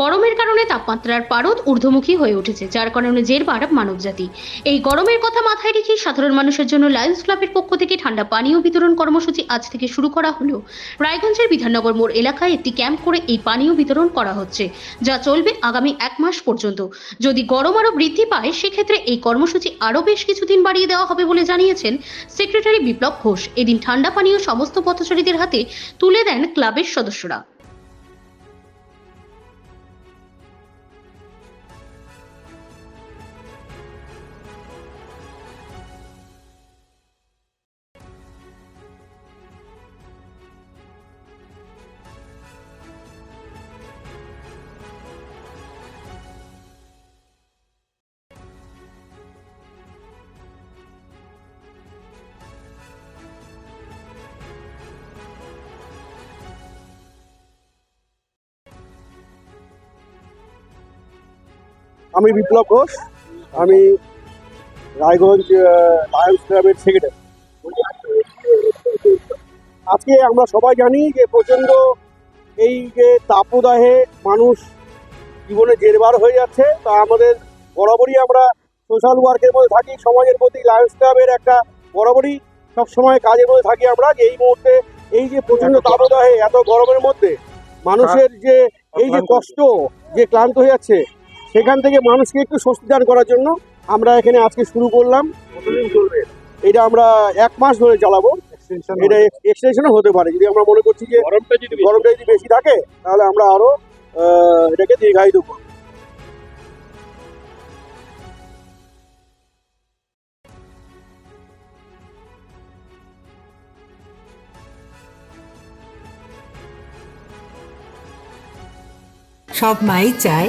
গরমের কারণে তাপমাত্রার পারদ ঊর্ধ্বমুখী হয়ে উঠেছে, যার কারণে জেরবার মানবজাতি। এই গরমের কথা মাথায় রেখে সাধারণ মানুষের জন্য লায়ন্স ক্লাবের পক্ষ থেকে ঠান্ডা পানীয় বিতরণ কর্মসূচি আজ থেকে শুরু করা হলো। রায়গঞ্জের বিধাননগর মোড় এলাকায় একটি ক্যাম্প করে এই পানীয় বিতরণ করা হচ্ছে, যা চলবে আগামী এক মাস পর্যন্ত। যদি গরম আরও বৃদ্ধি পায়, সেক্ষেত্রে এই কর্মসূচি আরও বেশ কিছুদিন বাড়িয়ে দেওয়া হবে বলে জানিয়েছেন সেক্রেটারি বিপ্লব ঘোষ। এদিন ঠান্ডা পানীয় সমস্ত পথচারীদের হাতে তুলে দেন ক্লাবের সদস্যরা। আমি বিপ্লব ঘোষ আমি রায়গঞ্জ লায়ন্স ক্লাবের সেক্রেটারি আজকে আমরা সবাই জানি যে প্রচণ্ড এই যে তাপদাহে মানুষ জীবনে জেরবার হয়ে যাচ্ছে তা আমাদের বরাবরই আমরা সোশ্যাল ওয়ার্কের মধ্যে থাকি সমাজের প্রতি লায়ন্স ক্লাবের একটা বরাবরই সবসময় কাজের মধ্যে থাকি আমরা যে এই মুহূর্তে এই যে প্রচণ্ড তাপদাহে এত গরমের মধ্যে মানুষের যে এই যে কষ্ট যে ক্লান্ত হয়ে যাচ্ছে সেখান থেকে মানুষকে একটু স্বস্তি দান করার জন্য আমরা এখানে আজকে শুরু করলাম। এটা আমরা এক মাস ধরে চালাবো। এটা এক্সটেনশনও হতে পারে। যদি আমরা মনে করছি যে গরমটা যদি বেশি- গরমটা যদি বেশি থাকে তাহলে আমরা আরও আহ, এটাকে দীর্ঘায়িত করব। সব মাই চায়